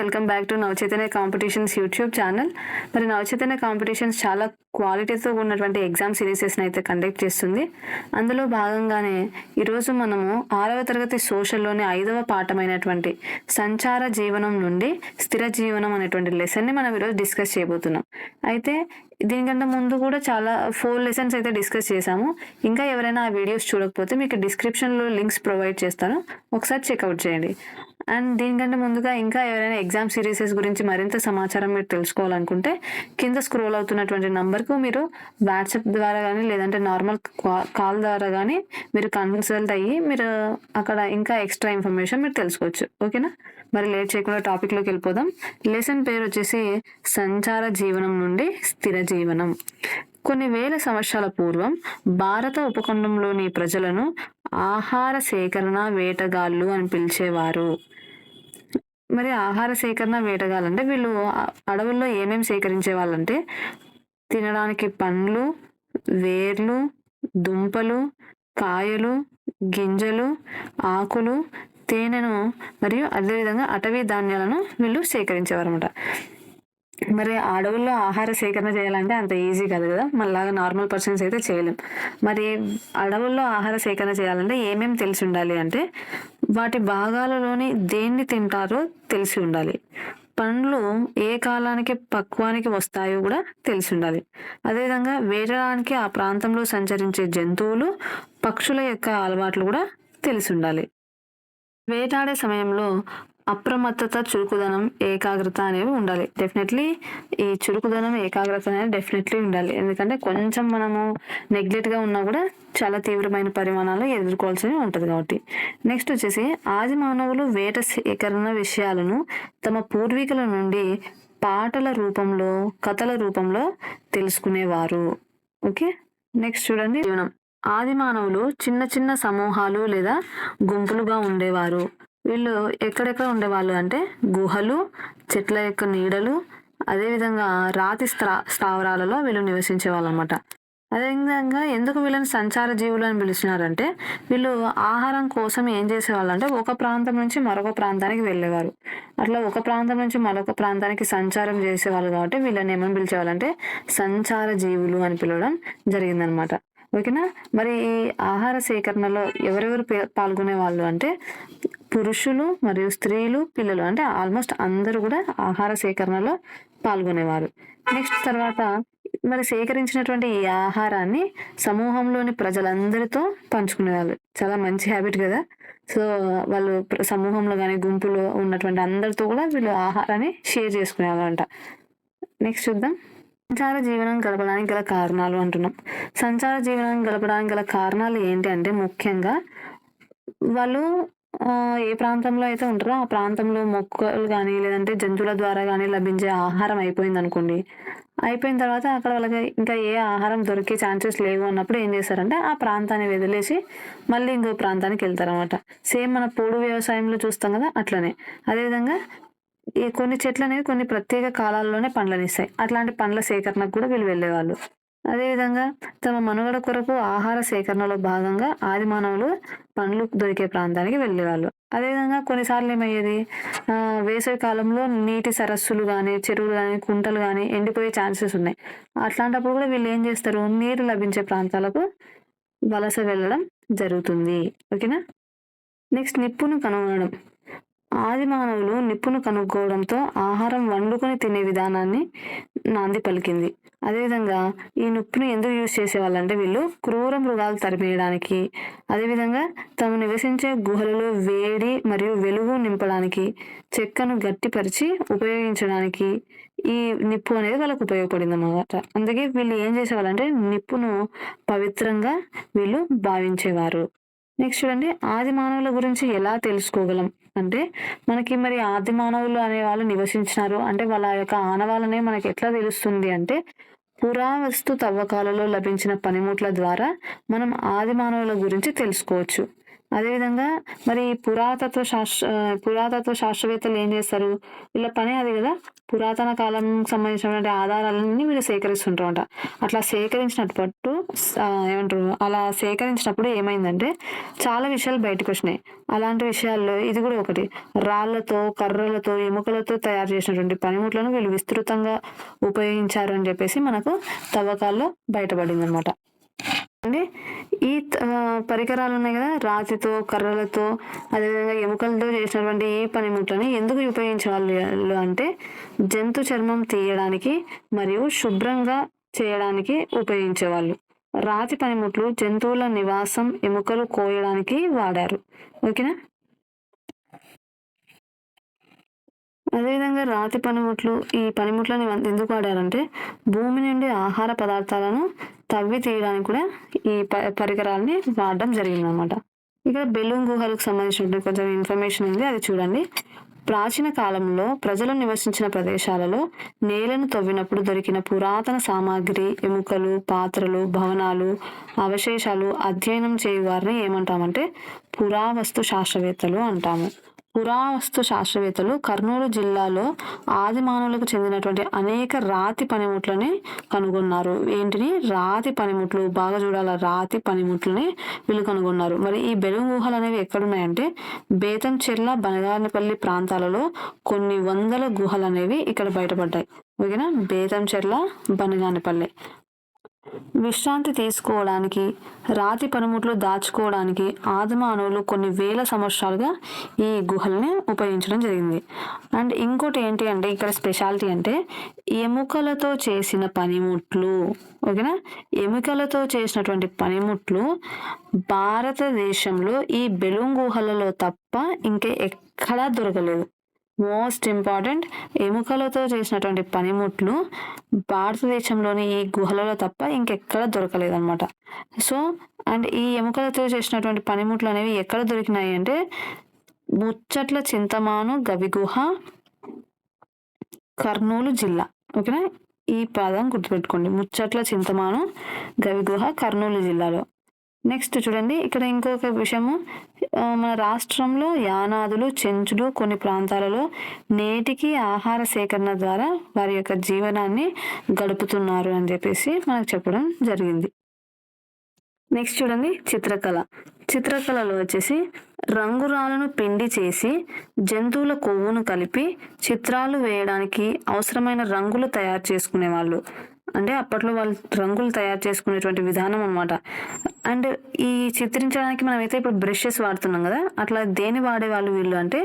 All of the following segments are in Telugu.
Welcome back to Navachaitanya competitions YouTube channel మరి నవచైతన్య కాంపిటీషన్స్ చాలా క్వాలిటీతో ఉన్నటువంటి ఎగ్జామ్ సిరీసెస్ని అయితే కండక్ట్ చేస్తుంది. అందులో భాగంగానే ఈరోజు మనము ఆరవ తరగతి సోషల్లోని ఐదవ పాఠమైనటువంటి సంచార జీవనం నుండి స్థిర జీవనం అనేటువంటి లెసన్ని మనం ఈరోజు డిస్కస్ చేయబోతున్నాం. అయితే దీనికంటే ముందు కూడా చాలా ఫోర్ లెసన్స్ అయితే డిస్కస్ చేశాము. ఇంకా ఎవరైనా ఆ వీడియోస్ చూడకపోతే మీకు డిస్క్రిప్షన్లో లింక్స్ ప్రొవైడ్ చేస్తాను. ఒకసారి చెక్అవుట్ చేయండి. అండ్ దీనికంటే ముందుగా ఇంకా ఎవరైనా ఎగ్జామ్ సిరీసెస్ గురించి మరింత సమాచారం మీరు తెలుసుకోవాలనుకుంటే కింద స్క్రోల్ అవుతున్నటువంటి నంబర్కు మీరు వాట్సాప్ ద్వారా కానీ లేదంటే నార్మల్ కాల్ ద్వారా కానీ మీరు కన్సల్ట్ అయ్యి మీరు అక్కడ ఇంకా ఎక్స్ట్రా ఇన్ఫర్మేషన్ మీరు తెలుసుకోవచ్చు. ఓకేనా? మరి లేట్ చేయకుండా టాపిక్లోకి వెళ్ళిపోదాం. లెసన్ పేరు వచ్చేసి సంచార జీవనం నుండి స్థిర జీవనం. కొన్ని వేల సంవత్సరాల పూర్వం భారత ఉపఖండంలోని ప్రజలను ఆహార సేకరణ వేటగాళ్ళు అని పిలిచేవారు. మరి ఆహార సేకరణ వేటగాలంటే వీళ్ళు అడవుల్లో ఏమేమి సేకరించే వాళ్ళంటే తినడానికి పండ్లు వేర్లు దుంపలు కాయలు గింజలు ఆకులు తేనెను మరియు అదేవిధంగా అటవీ ధాన్యాలను వీళ్ళు సేకరించేవారు అనమాట మరి అడవుల్లో ఆహార సేకరణ చేయాలంటే అంత ఈజీ కాదు కదా? మనలాగా నార్మల్ పర్సన్స్ అయితే చేయలేం. మరి అడవుల్లో ఆహార సేకరణ చేయాలంటే ఏమేమి తెలిసి ఉండాలి అంటే వాటి భాగాలలోని దేన్ని తింటారో తెలిసి ఉండాలి. పండ్లు ఏ కాలానికి పక్వానికి వస్తాయో కూడా తెలిసి ఉండాలి. అదేవిధంగా వేటడానికి ఆ ప్రాంతంలో సంచరించే జంతువులు పక్షుల యొక్క అలవాట్లు కూడా తెలిసి ఉండాలి. వేటాడే సమయంలో అప్రమత్తత చురుకుదనం ఏకాగ్రత అనేవి ఉండాలి. డెఫినెట్లీ ఈ చురుకుదనం ఏకాగ్రత అనేది డెఫినెట్లీ ఉండాలి. ఎందుకంటే కొంచెం మనము నెగ్లెక్ట్గా ఉన్నా కూడా చాలా తీవ్రమైన పరిమాణాలు ఎదుర్కోవాల్సి ఉంటుంది కాబట్టి. నెక్స్ట్ వచ్చేసి ఆది మానవులు వేట సేకరణ విషయాలను తమ పూర్వీకుల నుండి పాటల రూపంలో కథల రూపంలో తెలుసుకునేవారు. ఓకే నెక్స్ట్ చూడండి. జీవనం. ఆది మానవులు చిన్న చిన్న సమూహాలు లేదా గుంపులుగా ఉండేవారు. వీళ్ళు ఎక్కడెక్కడ ఉండేవాళ్ళు అంటే గుహలు చెట్ల యొక్క నీడలు అదేవిధంగా రాతి స్థా స్థావరాలలో వీళ్ళు నివసించే వాళ్ళు అనమాట అదేవిధంగా ఎందుకు వీళ్ళని సంచార జీవులు అని పిలిచినారంటే వీళ్ళు ఆహారం కోసం ఏం చేసేవాళ్ళు అంటే ఒక ప్రాంతం నుంచి మరొక ప్రాంతానికి వెళ్ళేవారు. అట్లా ఒక ప్రాంతం నుంచి మరొక ప్రాంతానికి సంచారం చేసేవాళ్ళు కాబట్టి వీళ్ళని ఏమని పిలిచేవాళ్ళంటే సంచార జీవులు అని పిలవడం జరిగిందనమాట. ఓకేనా? మరి ఈ ఆహార సేకరణలో ఎవరెవరు పాల్గొనే వాళ్ళు అంటే పురుషులు మరియు స్త్రీలు పిల్లలు అంటే ఆల్మోస్ట్ అందరూ కూడా ఆహార సేకరణలో పాల్గొనేవారు. నెక్స్ట్ తర్వాత మరి సేకరించినటువంటి ఈ ఆహారాన్ని సమూహంలోని ప్రజలందరితో పంచుకునేవాళ్ళు. చాలా మంచి హ్యాబిట్ కదా? సో వాళ్ళు సమూహంలో కానీ గుంపులో ఉన్నటువంటి అందరితో కూడా వీళ్ళు ఆహారాన్ని షేర్ చేసుకునేవాళ్ళంట. నెక్స్ట్ చూద్దాం. సంచార జీవనం గడపడానికి గల కారణాలు అంటున్నాం. సంచార జీవనం గడపడానికి గల కారణాలు ఏంటి అంటే ముఖ్యంగా వాళ్ళు ఏ ప్రాంతంలో అయితే ఉంటారో ఆ ప్రాంతంలో మొక్కలు కానీ లేదంటే జంతువుల ద్వారా కానీ లభించే ఆహారం అయిపోయింది అనుకోండి. అయిపోయిన తర్వాత అక్కడ వాళ్ళకి ఇంకా ఏ ఆహారం దొరికే ఛాన్సెస్ లేవు అన్నప్పుడు ఏం చేస్తారంటే ఆ ప్రాంతాన్ని వదిలేసి మళ్ళీ ఇంకో ప్రాంతానికి వెళ్తారనమాట సేమ్ మన పోడు వ్యవసాయంలో చూస్తాం కదా అట్లనే. అదేవిధంగా కొన్ని చెట్లు అనేవి కొన్ని ప్రత్యేక కాలాల్లోనే పండ్లను ఇస్తాయి అట్లాంటి పండ్ల సేకరణకు కూడా వీళ్ళు వెళ్ళేవాళ్ళు. అదేవిధంగా తమ మనుగడ కొరకు ఆహార సేకరణలో భాగంగా ఆది మానవులు పండ్లు దొరికే ప్రాంతానికి వెళ్ళేవాళ్ళు. అదేవిధంగా కొన్నిసార్లు ఏమయ్యేది? వేసవి కాలంలో నీటి సరస్సులు కానీ చెరువులు కానీ కుంటలు కానీ ఎండిపోయే ఛాన్సెస్ ఉన్నాయి. అట్లాంటప్పుడు కూడా వీళ్ళు ఏం చేస్తారు? నీరు లభించే ప్రాంతాలకు వలస వెళ్ళడం జరుగుతుంది. ఓకేనా? నెక్స్ట్ నిప్పును కనుగొనడం. ఆది మానవులు నిప్పును కనుక్కోవడంతో ఆహారం వండుకొని తినే విధానాన్ని నాంది పలికింది. అదేవిధంగా ఈ నిప్పును ఎందుకు యూజ్ చేసేవాళ్ళంటే వీళ్ళు క్రూర మృగాలు తరిమేయడానికి. అదేవిధంగా తాము నివసించే గుహలలో వేడి మరియు వెలుగు నింపడానికి చెక్కను గట్టిపరిచి ఉపయోగించడానికి ఈ నిప్పు అనేది వాళ్ళకు ఉపయోగపడింది అన్నమాట అందుకే వీళ్ళు ఏం చేసేవాళ్ళంటే నిప్పును పవిత్రంగా వీళ్ళు భావించేవారు. నెక్స్ట్ చూడండి ఆది మానవుల గురించి ఎలా తెలుసుకోగలం? అంటే మనకి మరి ఆది మానవులు అనే వాళ్ళు నివసించినారు. అంటే వాళ్ళ యొక్క ఆనవాళ్ళనే మనకి ఎట్లా తెలుస్తుంది అంటే పురావస్తు తవ్వకాలలో లభించిన పనిముట్ల ద్వారా మనం ఆది మానవుల గురించి తెలుసుకోవచ్చు. అదేవిధంగా మరి పురాతత్వ శాస్త్ర పురాతత్వ శాస్త్రవేత్తలు ఏం చేస్తారు? వీళ్ళ పని అది కదా? పురాతన కాలం సంబంధించినటువంటి ఆధారాలన్నీ వీళ్ళు సేకరిస్తుంటారంట. అట్లా సేకరించినప్పుడు ఏమంటారు? అలా సేకరించినప్పుడు ఏమైందంటే చాలా విషయాలు బయటకు వచ్చినాయి. అలాంటి విషయాల్లో ఇది కూడా ఒకటి. రాళ్ళతో కర్రలతో ఎముకలతో తయారు చేసినటువంటి పనిముట్లను వీళ్ళు విస్తృతంగా ఉపయోగించారు అని చెప్పేసి మనకు తవ్వకాల్లో బయటపడింది అనమాట అంటే ఈ పరికరాలు ఉన్నాయి కదా రాతితో కర్రలతో అదేవిధంగా ఎముకలతో చేసినటువంటి ఈ పనిముట్లని ఎందుకు ఉపయోగించేవాళ్ళు అంటే జంతు చర్మం తీయడానికి మరియు శుభ్రంగా చేయడానికి ఉపయోగించేవాళ్ళు. రాతి పనిముట్లు జంతువుల నివాసం ఎముకలు కోయడానికి వాడారు. ఓకేనా? అదేవిధంగా రాతి పనిముట్లు ఈ పనిముట్లని ఎందుకు వాడారంటే భూమి నుండి ఆహార పదార్థాలను తవ్వి తీయడానికి కూడా ఈ ప పరికరాలని వాడడం జరిగిందనమాట ఇక్కడ బెలూన్ గుహలకు సంబంధించిన కొంచెం ఇన్ఫర్మేషన్ ఉంది అది చూడండి. ప్రాచీన కాలంలో ప్రజలు నివసించిన ప్రదేశాలలో నేలను తవ్వినప్పుడు దొరికిన పురాతన సామాగ్రి ఎముకలు పాత్రలు భవనాలు అవశేషాలు అధ్యయనం చేయు వారిని ఏమంటామంటే పురావస్తు శాస్త్రవేత్తలు అంటాము. పురావస్తు శాస్త్రవేత్తలు కర్నూలు జిల్లాలో ఆదిమానవులకు చెందినటువంటి అనేక రాతి పనిముట్లని కనుగొన్నారు. ఏంటిని? రాతి పనిముట్లు. బాగా చూడాల? రాతి పనిముట్లని వీళ్ళు కనుగొన్నారు. మరి ఈ బెలుగు గుహలు అనేవి ఎక్కడున్నాయంటే బేతంచెర్ల బనగానపల్లి ప్రాంతాలలో కొన్ని వందల గుహలు అనేవి ఇక్కడ బయటపడ్డాయి. ఓకేనా? బేతంచెర్ల బనగానపల్లి విశ్రాంతి తీసుకోవడానికి రాతి పనిముట్లు దాచుకోవడానికి ఆదిమానవులు కొన్ని వేల సంవత్సరాలుగా ఈ గుహల్ని ఉపయోగించడం జరిగింది. అండ్ ఇంకోటి ఏంటి అంటే ఇక్కడ స్పెషాలిటీ అంటే ఎముకలతో చేసిన పనిముట్లు ఓకేనా? ఎముకలతో చేసినటువంటి పనిముట్లు భారతదేశంలో ఈ బెలూన్ గుహలలో తప్ప ఇంకా ఎక్కడా దొరకలేదు. మోస్ట్ ఇంపార్టెంట్ ఎముకలతో చేసినటువంటి పనిముట్లు భారతదేశంలోని ఈ గుహలలో తప్ప ఇంకెక్కడ దొరకలేదన్నమాట. సో అండ్ ఈ ఎముకలతో చేసినటువంటి పనిముట్లు అనేవి ఎక్కడ దొరికినాయి అంటే ముచ్చట్ల చింతమాను గవిగుహ కర్నూలు జిల్లా. ఓకేనా? ఈ పదం గుర్తుపెట్టుకోండి. ముచ్చట్ల చింతమాను గవిగుహ కర్నూలు జిల్లాలో. నెక్స్ట్ చూడండి. ఇక్కడ ఇంకొక విషయము. మన రాష్ట్రంలో యానాదులు చెంచులు కొన్ని ప్రాంతాలలో నేటికి ఆహార సేకరణ ద్వారా వారి యొక్క జీవనాన్ని గడుపుతున్నారు అని చెప్పేసి మనకు చెప్పడం జరిగింది. నెక్స్ట్ చూడండి. చిత్రకళ. చిత్రకళలో వచ్చేసి రంగురాలను పిండి చేసి జంతువుల కొవ్వును కలిపి చిత్రాలు వేయడానికి అవసరమైన రంగులు తయారు చేసుకునే వాళ్ళు అంటే అప్పట్లో వాళ్ళు రంగులు తయారు చేసుకునేటువంటి విధానం అనమాట అండ్ ఈ చిత్రించడానికి మనమైతే ఇప్పుడు బ్రషెస్ వాడుతున్నాం కదా అట్లా దేని వాడేవాళ్ళు వీళ్ళు అంటే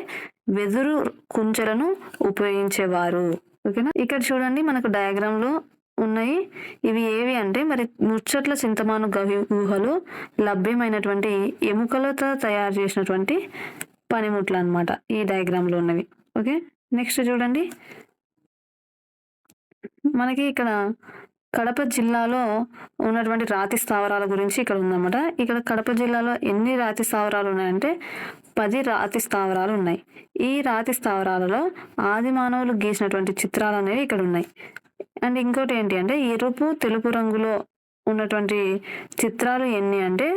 వెదురు కుంచెలను ఉపయోగించేవారు. ఓకేనా? ఇక్కడ చూడండి మనకు డయాగ్రామ్లో ఉన్నాయి. ఇవి ఏవి అంటే మరి ముచ్చట్ల చింతమాను గవి ఊహలు లభ్యమైనటువంటి ఎముకలతో తయారు చేసినటువంటి పనిముట్లు అన్నమాట ఈ డయాగ్రామ్లో ఉన్నవి. ఓకే? నెక్స్ట్ చూడండి. మనకి ఇక్కడ కడప జిల్లాలో ఉన్నటువంటి రాతి స్థావరాల గురించి ఇక్కడ ఉందన్నమాట. ఇక్కడ కడప జిల్లాలో ఎన్ని రాతి స్థావరాలు ఉన్నాయంటే పది రాతి స్థావరాలు ఉన్నాయి. ఈ రాతి స్థావరాలలో ఆది మానవులు గీసినటువంటి చిత్రాలు అనేవి ఇక్కడ ఉన్నాయి. అండ్ ఇంకోటి ఏంటి అంటే ఎరుపు తెలుపు రంగులో ఉన్నటువంటి చిత్రాలు ఎన్ని అంటే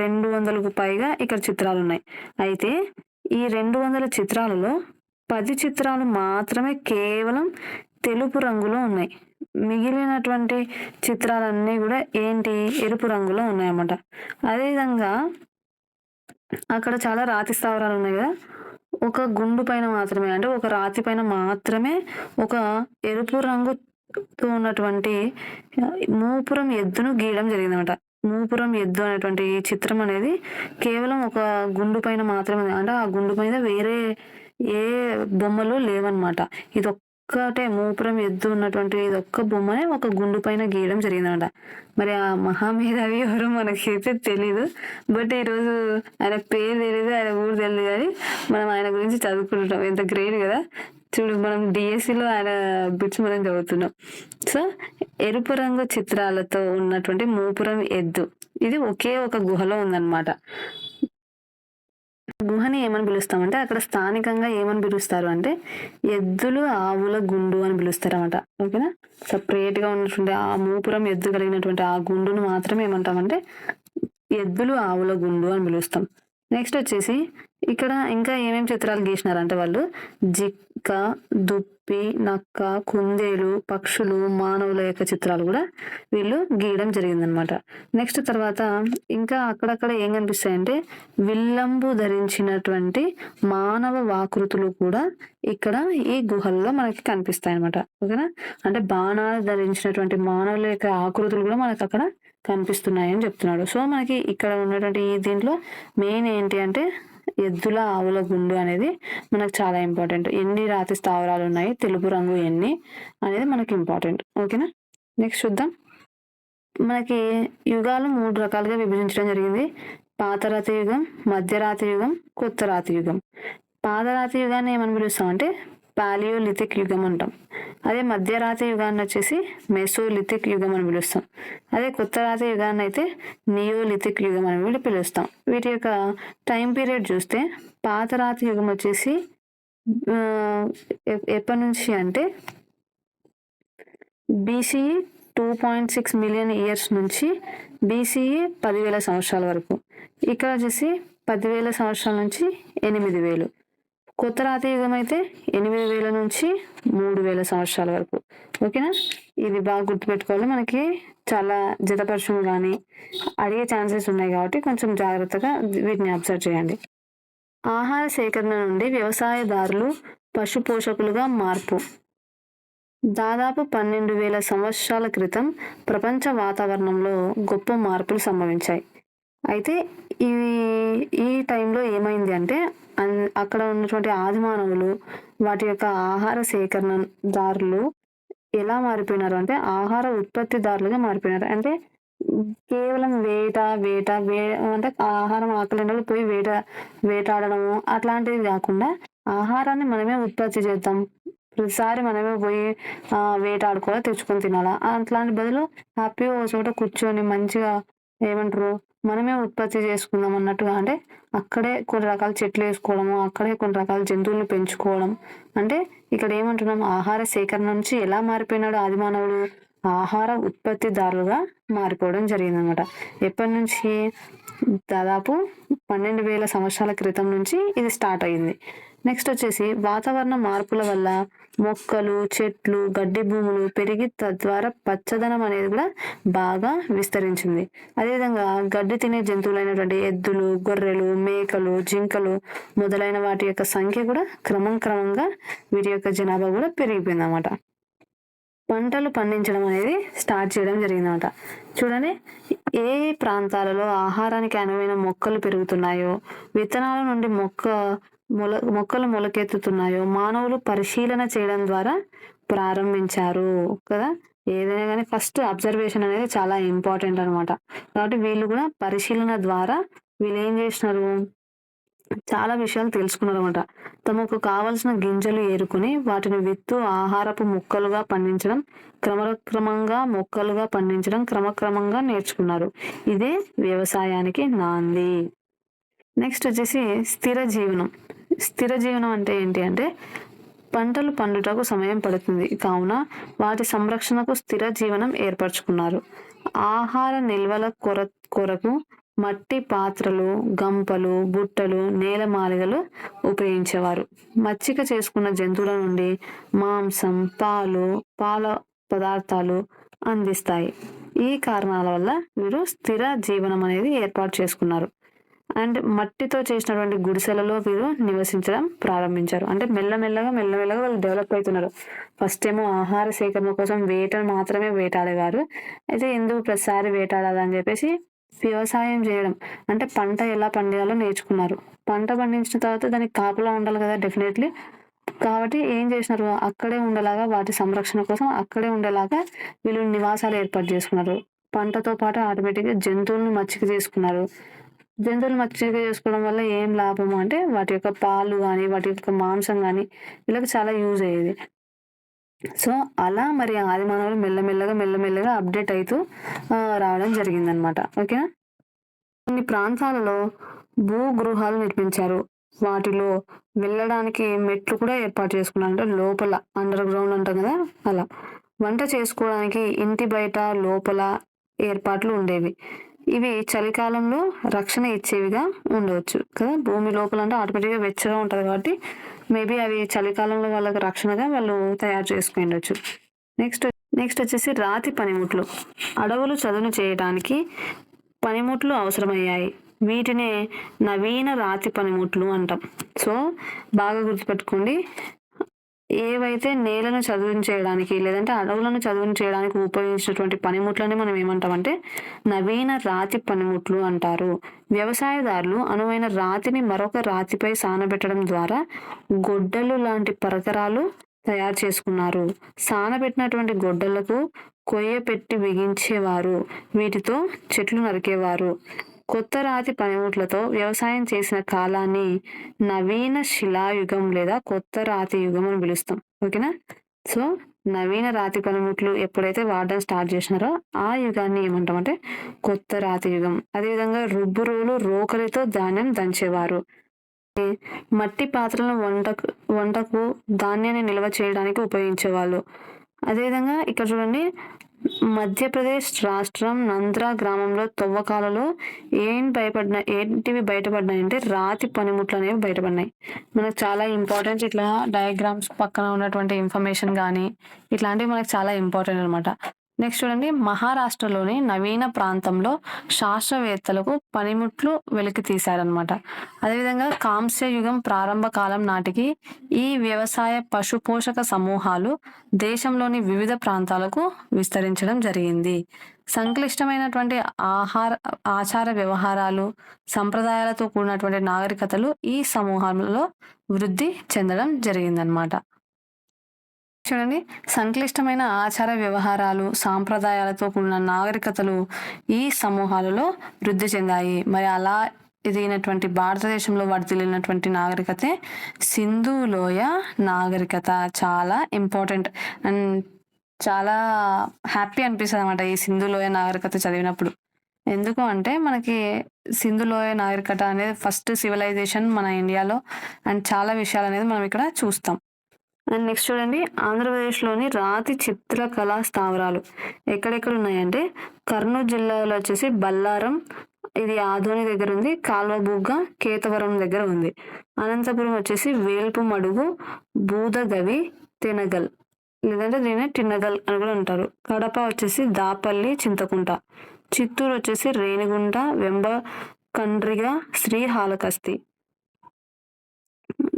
రెండు వందలకు పైగా ఇక్కడ చిత్రాలు ఉన్నాయి. అయితే ఈ రెండు వందల చిత్రాలలో పది చిత్రాలు మాత్రమే కేవలం తెలుపు రంగులో ఉన్నాయి. మిగిలినటువంటి చిత్రాలన్నీ కూడా ఏంటి? ఎరుపు రంగులో ఉన్నాయన్నమాట. అదేవిధంగా అక్కడ చాలా రాతి స్థావరాలు ఉన్నాయి కదా. ఒక గుండు పైన మాత్రమే అంటే ఒక రాతి పైన మాత్రమే ఒక ఎరుపు రంగుతో ఉన్నటువంటి మూపురం ఎద్దును గీయడం జరిగిందన్నమాట. మూపురం ఎద్దు అనేటువంటి చిత్రం అనేది కేవలం ఒక గుండు పైన మాత్రమే అంటే ఆ గుండు మీద వేరే ఏ బొమ్మలు లేవన్నమాట. ఇది ఒక్కటే మూపురం ఎద్దు ఉన్నటువంటి ఇది ఒక్క బొమ్మనే ఒక గుండు పైన గీయడం జరిగిందనమాట. మరి ఆ మహామేధావి ఎవరు మనకైతే తెలీదు. బట్ ఈరోజు ఆయన పేరు తెలియదు ఆయన ఊరు తెలియదు కానీ మనం ఆయన గురించి చదువుకుంటున్నాం. ఎంత గ్రేట్ కదా. చూడు మనం డిఎస్సిలో ఆయన బిట్స్ మనం చదువుతున్నాం. సో ఎరుపు రంగు చిత్రాలతో ఉన్నటువంటి మూపురం ఎద్దు. ఇది ఒకే ఒక గుహలో ఉందన్నమాట గుహని ఏమని పిలుస్తామంటే అక్కడ స్థానికంగా ఏమని పిలుస్తారు అంటే ఎద్దులు ఆవుల గుండు అని పిలుస్తారు అనమాట ఓకేనా? సపరేట్గా ఉన్నటువంటి ఆ మూపురం ఎద్దు కలిగినటువంటి ఆ గుండును మాత్రమే ఏమంటామంటే ఎద్దులు ఆవుల గుండు అని పిలుస్తాం. నెక్స్ట్ వచ్చేసి ఇక్కడ ఇంకా ఏమేమి చిత్రాలు గీసినారంటే వాళ్ళు జిక్క దుప్పి నక్క కుందేలు పక్షులు మానవుల యొక్క చిత్రాలు కూడా వీళ్ళు గీయడం జరిగిందనమాట నెక్స్ట్ తర్వాత ఇంకా అక్కడక్కడ ఏం కనిపిస్తాయంటే విల్లంబు ధరించినటువంటి మానవ వాకృతులు కూడా ఇక్కడ ఈ గుహల్లో మనకి కనిపిస్తాయి అనమాట ఓకేనా? అంటే బాణాలు ధరించినటువంటి మానవుల యొక్క ఆకృతులు కూడా మనకు అక్కడ కనిపిస్తున్నాయని చెప్తున్నాడు. సో మనకి ఇక్కడ ఉన్నటువంటి ఈ దీంట్లో మెయిన్ ఏంటి అంటే ఎద్దుల ఆవుల గుండు అనేది మనకు చాలా ఇంపార్టెంట్ ఎన్ని రాతి స్థావరాలు ఉన్నాయి తెలుపు రంగు ఎన్ని అనేది మనకి ఇంపార్టెంట్ ఓకేనా? నెక్స్ట్ చూద్దాం. మనకి యుగాలు మూడు రకాలుగా విభజించడం జరిగింది. పాతరాతి యుగం మధ్యరాతి యుగం కొత్త రాతి యుగం. పాతరాతి యుగాన్ని ఏమని పిలుస్తామంటే పాలియోలిథిక్ యుగం అంటాం. అదే మధ్యరాతి యుగాన్ని వచ్చేసి మెసోలిథిక్ యుగం అని పిలుస్తాం. అదే కొత్త రాతి యుగాన్ని అయితే నియోలిథిక్ యుగం అని వీళ్ళు పిలుస్తాం. వీటి యొక్క టైం పీరియడ్ చూస్తే పాత రాతి యుగం వచ్చేసి ఎప్పటి నుంచి అంటే BCE two point six million years నుంచి బీసీఈ పదివేల సంవత్సరాల వరకు. ఇక్కడ వచ్చేసి పదివేల సంవత్సరాల నుంచి ఎనిమిది వేలు. కొత్త రాతి యుగం అయితే ఎనిమిది వేల నుంచి మూడు వేల సంవత్సరాల వరకు. ఓకేనా? ఇది బాగా గుర్తుపెట్టుకోవాలి. మనకి చాలా జతపరచం కానీ అడిగే ఛాన్సెస్ ఉన్నాయి కాబట్టి కొంచెం జాగ్రత్తగా వీటిని అబ్జర్వ్ చేయండి. ఆహార సేకరణ నుండి వ్యవసాయదారులు పశు పోషకులుగా మార్పు. దాదాపు పన్నెండు వేల సంవత్సరాల క్రితం ప్రపంచ వాతావరణంలో గొప్ప మార్పులు సంభవించాయి. అయితే ఈ ఈ టైంలో ఏమైంది అంటే అక్కడ ఉన్నటువంటి ఆదిమానవులు వాటి యొక్క ఆహార సేకరణదారులు ఎలా మారిపోయినారు? అంటే ఆహార ఉత్పత్తిదారులుగా మారిపోయినారు. అంటే కేవలం వేట వేట వే అంటే ఆహారం ఆకలి పోయి వేట వేటాడడము అట్లాంటివి కాకుండా ఆహారాన్ని మనమే ఉత్పత్తి చేద్దాం. ప్రతిసారి మనమే పోయి వేటాడుకోవాలి తెచ్చుకొని తినాలా? అట్లాంటి బదులు హ్యాపీగా ఒక చోట కూర్చొని మంచిగా ఏమంటారు? మనమే ఉత్పత్తి చేసుకుందాం అన్నట్టుగా అంటే అక్కడే కొన్ని రకాల చెట్లు వేసుకోవడము అక్కడే కొన్ని రకాల జంతువులను పెంచుకోవడం. అంటే ఇక్కడ ఏమంటున్నాం? ఆహార సేకరణ నుంచి ఎలా మారిపోయినాడు ఆదిమానవుడు ఆహార ఉత్పత్తిదారులుగా మారిపోవడం జరిగిందనమాట ఎప్పటి నుంచి? దాదాపు పన్నెండు వేల సంవత్సరాల క్రితం నుంచి ఇది స్టార్ట్ అయింది. నెక్స్ట్ వచ్చేసి వాతావరణ మార్పుల వల్ల మొక్కలు చెట్లు గడ్డి భూములు పెరిగి తద్వారా పచ్చదనం అనేది కూడా బాగా విస్తరించింది. అదేవిధంగా గడ్డి తినే జంతువులైనటువంటి ఎద్దులు గొర్రెలు మేకలు జింకలు మొదలైన వాటి యొక్క సంఖ్య కూడా క్రమం క్రమంగా వీటి యొక్క జనాభా కూడా పెరిగిపోయింది అనమాట పంటలు పండించడం అనేది స్టార్ట్ చేయడం జరిగిందన్నమాట చూడండి ఏ ఏ ప్రాంతాలలో ఆహారానికి అనువైన మొక్కలు పెరుగుతున్నాయో విత్తనాల నుండి మొక్క మొల మొక్కలు మొలకెత్తుతున్నాయో మానవులు పరిశీలన చేయడం ద్వారా ప్రారంభించారు కదా? ఏదైనా కానీ ఫస్ట్ అబ్జర్వేషన్ అనేది చాలా ఇంపార్టెంట్ అనమాట కాబట్టి వీళ్ళు కూడా పరిశీలన ద్వారా వీళ్ళు ఏం చేసినారు? చాలా విషయాలు తెలుసుకున్నారు అనమాట తమకు కావలసిన గింజలు ఏరుకుని వాటిని విత్తు ఆహారపు మొక్కలుగా పండించడం క్రమక్రమంగా మొక్కలుగా పండించడం క్రమక్రమంగా నేర్చుకున్నారు. ఇదే వ్యవసాయానికి నాంది. నెక్స్ట్ వచ్చేసి స్థిర జీవనం. స్థిర జీవనం అంటే ఏంటి అంటే పంటలు పండుటకు సమయం పడుతుంది. కావున వాటి సంరక్షణకు స్థిర జీవనం ఏర్పరచుకున్నారు. ఆహార నిల్వల కొర కొరకు మట్టి పాత్రలు గంపలు బుట్టలు నేలమాలిగలు ఉపయోగించేవారు. మచ్చిక చేసుకున్న జంతువుల నుండి మాంసం పాలు పాల పదార్థాలు అందిస్తాయి. ఈ కారణాల వల్ల వీరు స్థిర జీవనం అనేది ఏర్పాటు చేసుకున్నారు. అండ్ మట్టితో చేసినటువంటి గుడిసెలలో వీరు నివసించడం ప్రారంభించారు. అంటే మెల్లమెల్లగా మెల్లమెల్లగా వాళ్ళు డెవలప్ అవుతున్నారు. ఫస్ట్ ఏమో ఆహార సేకరణ కోసం వేటను మాత్రమే వేటాడేవారు. అయితే ఎందుకు ప్రతిసారి వేటాడాలని చెప్పేసి వ్యవసాయం చేయడం. అంటే పంట ఎలా పండించాలో నేర్చుకున్నారు. పంట పండించిన తర్వాత దానికి కాపలా ఉండాలి కదా డెఫినెట్లీ. కాబట్టి ఏం చేసినారు? అక్కడే ఉండేలాగా వాటి సంరక్షణ కోసం అక్కడే ఉండేలాగా వీళ్ళు నివాసాలు ఏర్పాటు చేసుకున్నారు. పంటతో పాటు ఆటోమేటిక్గా జంతువులను మచ్చిక చేసుకున్నారు. జంతువులు మచ్చిక చేసుకోవడం వల్ల ఏం లాభము అంటే వాటి యొక్క పాలు కానీ వాటి యొక్క మాంసం కానీ వీళ్ళకి చాలా యూజ్ అయ్యేది. సో అలా మరి ఆది మానవులు మెల్లమెల్లగా మెల్లమెల్లగా అప్డేట్ అవుతూ రావడం జరిగిందనమాట ఓకేనా కొన్ని ప్రాంతాలలో భూగృహాలు నిర్మించారు. వాటిలో వెళ్ళడానికి మెట్లు కూడా ఏర్పాటు చేసుకున్నారు అంటే లోపల అండర్ గ్రౌండ్ అంటాం కదా? అలా. వంట చేసుకోవడానికి ఇంటి బయట లోపల ఏర్పాట్లు ఉండేవి. ఇవి చలికాలంలో రక్షణ ఇచ్చేవిగా ఉండవచ్చు కదా? భూమి లోపల అంటే ఆటోమేటిక్గా వెచ్చగా ఉంటుంది కాబట్టి మేబీ అవి చలికాలంలో వాళ్ళకి రక్షణగా వాళ్ళు తయారు చేసుకుని ఉండొచ్చు. నెక్స్ట్ నెక్స్ట్ వచ్చేసి రాతి పనిముట్లు. అడవులు చదును చేయడానికి పనిముట్లు అవసరమయ్యాయి. వీటినే నవీన రాతి పనిముట్లు అంటాం. సో బాగా గుర్తుపెట్టుకోండి. ఏవైతే నేలను చదువును చేయడానికి లేదంటే అడవులను చదువును చేయడానికి ఉపయోగించినటువంటి పనిముట్లని మనం ఏమంటామంటే నవీన రాతి పనిముట్లు అంటారు. వ్యవసాయదారులు అనువైన రాతిని మరొక రాతిపై సానబెట్టడం ద్వారా గొడ్డలు లాంటి పరికరాలు తయారు చేసుకున్నారు. సానబెట్టినటువంటి గొడ్డలకు కొయ్య పెట్టి బిగించేవారు. వీటితో చెట్లు నరికేవారు. కొత్త రాతి పనిముట్లతో వ్యవసాయం చేసిన కాలాన్ని నవీన శిలాయుగం లేదా కొత్త రాతి యుగం అని పిలుస్తాం. ఓకేనా? సో నవీన రాతి పనిముట్లు ఎప్పుడైతే వాడడం స్టార్ట్ చేసినారో ఆ యుగాన్ని ఏమంటామంటే కొత్త రాతి యుగం. అదేవిధంగా రుబ్బురువులు రోకలితో ధాన్యం దంచేవారు. మట్టి పాత్రలను వంటకు వంటకు ధాన్యాన్ని నిల్వ చేయడానికి ఉపయోగించేవాళ్ళు. అదేవిధంగా ఇక్కడ చూడండి మధ్యప్రదేశ్ రాష్ట్రం నంద్రా గ్రామంలో తవ్వకాలలో ఏం భయపడిన ఏంటివి బయటపడినాయి అంటే రాతి పనిముట్లు అనేవి బయటపడినాయి మనకు చాలా ఇంపార్టెంట్ ఇట్లా డయాగ్రామ్స్ పక్కన ఉన్నటువంటి ఇన్ఫర్మేషన్ కానీ ఇట్లాంటివి మనకు చాలా ఇంపార్టెంట్ అనమాట నెక్స్ట్ చూడండి. మహారాష్ట్రలోని నవీన ప్రాంతంలో శాస్త్రవేత్తలకు పనిముట్లు వెలికి తీశారనమాట అదేవిధంగా కాంస్య యుగం ప్రారంభ కాలం నాటికి ఈ వ్యవసాయ పశు పోషక సమూహాలు దేశంలోని వివిధ ప్రాంతాలకు విస్తరించడం జరిగింది. సంక్లిష్టమైనటువంటి ఆహార ఆచార వ్యవహారాలు సంప్రదాయాలతో కూడినటువంటి నాగరికతలు ఈ సమూహాలలో వృద్ధి చెందడం జరిగిందనమాట చూడండి. సంక్లిష్టమైన ఆచార వ్యవహారాలు సాంప్రదాయాలతో కూడిన నాగరికతలు ఈ సమూహాలలో వృద్ధి చెందాయి. మరి అలా ఎదిగినటువంటి భారతదేశంలో వర్ధిల్లినటువంటి నాగరికతే సింధు లోయ నాగరికత. చాలా ఇంపార్టెంట్ అండ్ చాలా హ్యాపీ అనిపిస్తుంది అనమాట ఈ సింధు లోయ నాగరికత చదివినప్పుడు. ఎందుకు అంటే మనకి సింధు లోయ నాగరికత అనేది ఫస్ట్ సివిలైజేషన్ మన ఇండియాలో అండ్ చాలా విషయాలు అనేది మనం ఇక్కడ చూస్తాం. అండ్ నెక్స్ట్ చూడండి ఆంధ్రప్రదేశ్లోని రాతి చిత్రకళా స్థావరాలు ఎక్కడెక్కడ ఉన్నాయంటే కర్నూలు జిల్లాలో వచ్చేసి బల్లారం ఇది ఆధోని దగ్గర ఉంది కాల్వబుగ్గ కేతవరం దగ్గర ఉంది. అనంతపురం వచ్చేసి వేల్పు మడుగు బూదగవి తినగల్. లేదంటే దీన్ని తిన్నగల్ అని కూడా అంటారు. కడప వచ్చేసి దాపల్లి చింతకుంట. చిత్తూరు వచ్చేసి రేణిగుంట వెంబ కండ్రిగ శ్రీహాలకస్తి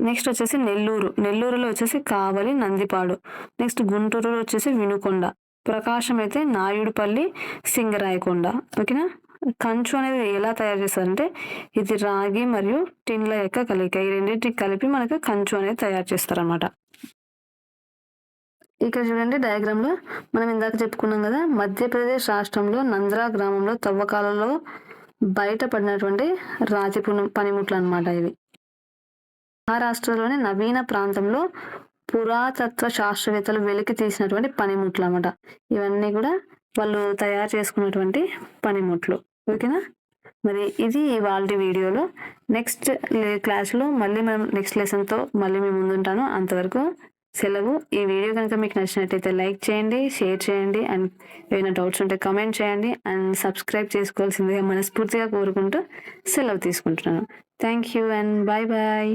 నెక్స్ట్ వచ్చేసి నెల్లూరు. నెల్లూరులో వచ్చేసి కావలి నందిపాడు. నెక్స్ట్ గుంటూరులో వచ్చేసి వినుకొండ. ప్రకాశం అయితే నాయుడుపల్లి సింగరాయకొండ. ఓకేనా? కంచు అనేది ఎలా తయారు చేస్తారంటే ఇది రాగి మరియు టిన్ల యొక్క కలిక ఈ రెండింటిని కలిపి మనకు కంచు అనేది తయారు చేస్తారనమాట ఇక్కడ చూడండి డయాగ్రామ్లో. మనం ఇందాక చెప్పుకున్నాం కదా మధ్యప్రదేశ్ రాష్ట్రంలో నంద్రా గ్రామంలో తవ్వకాలలో బయటపడినటువంటి రాతి పనిముట్లు అనమాట ఇవి. మహారాష్ట్రలోని నవీన ప్రాంతంలో పురాతత్వ శాస్త్రవేత్తలు వెలికి తీసినటువంటి పనిముట్లు అనమాట ఇవన్నీ కూడా వాళ్ళు తయారు చేసుకున్నటువంటి పనిముట్లు. ఓకేనా? మరి ఇది వాళ్ళ వీడియోలో. నెక్స్ట్ క్లాస్లో మళ్ళీ మనం నెక్స్ట్ లెసన్తో మళ్ళీ మేము ముందుంటాను. అంతవరకు సెలవు. ఈ వీడియో కనుక మీకు నచ్చినట్టయితే లైక్ చేయండి షేర్ చేయండి అండ్ ఏమైనా డౌట్స్ ఉంటే కమెంట్ చేయండి అండ్ సబ్స్క్రైబ్ చేసుకోవాల్సిందిగా మనస్ఫూర్తిగా కోరుకుంటూ సెలవు తీసుకుంటున్నాను. Thank you and bye bye